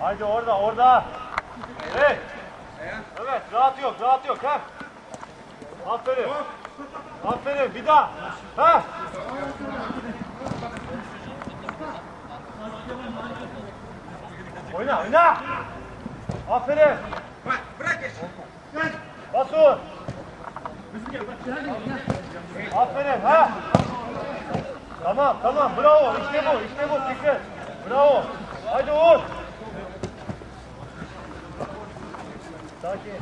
Haydi orada orada. Evet. Evet rahat yok rahat yok ha. Aferin. Aferin bir daha. Ha. Oyna oyna. Aferin. Basur. Aferin ha. Tamam tamam bravo işte bu işte bu Fikret. Bravo. Haydi Uğur. Sakin.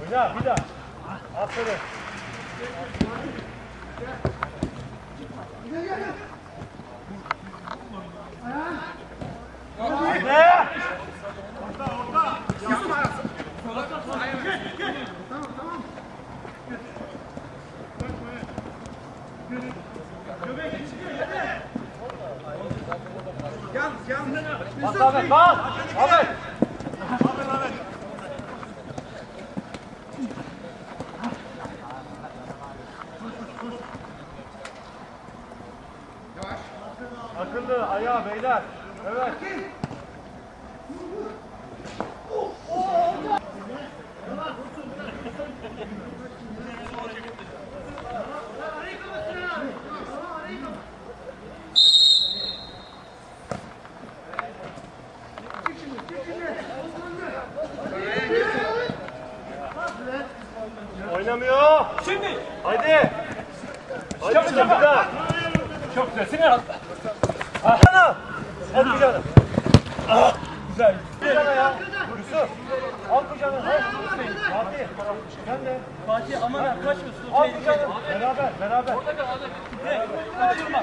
Oyna bir daha. Aferin. Ne? Bas Ahmet bas. Ahmet. Akıllı ayağa beyler. Evet. Şimdi. Haydi. Haydi Çabuk, bir çabuk. daha. Çok güzel. Sinir atla. Sana. Al kucağına. Güzel. Kucağına ya. Yusuf. Al kucağına. Fatih. Sen de. Fatih aman ha kaçmasın. Al kucağına. Beraber. Beraber. Kaçırma.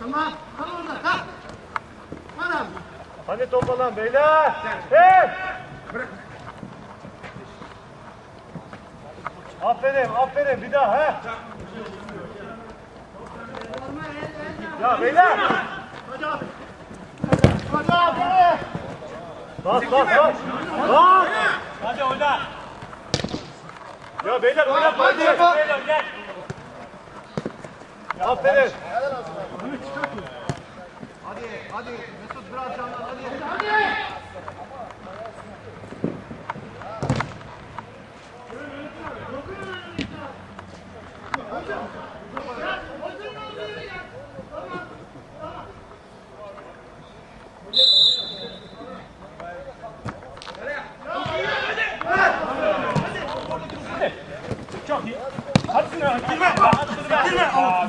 Tamam, kal orada, kal. Madem. Hadi toparlan beyler. Hey. Aferin, aferin. Bir daha he. Ya beyler. Hadi abi. Hadi abi. Bas, bas, bas. Bas. Hadi oyna. Ya beyler oynatma hadi. Gel gel. Aferin. Hadi, hadi. Mesut biraz canlan, hadi. Hadi. Çok iyi. Hadi Sinan. Girme. Girme. Girme. Aa,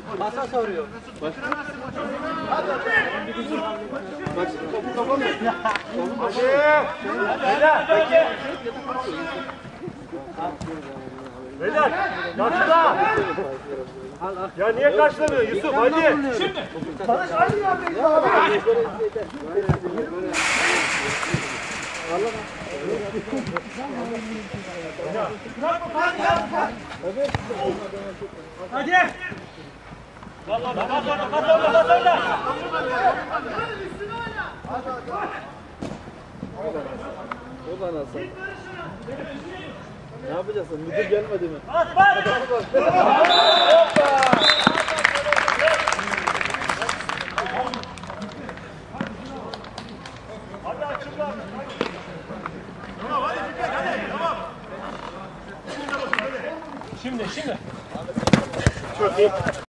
yapma. Eller hocam. Hadi. Beyler. Beyler. Kaçta. Ya niye karşılamıyor Yusuf hadi. Şimdi. Hadi. Bak orada, bak orada, bak orada, bak orada. O da nasıl? Ne yapacaksın? Müdür gelmedi mi? Bas, bas! Hoppa! Hadi açın lan! Tamam, hadi Fikret, hadi! Tamam! Şimdi, şimdi! Çok iyi.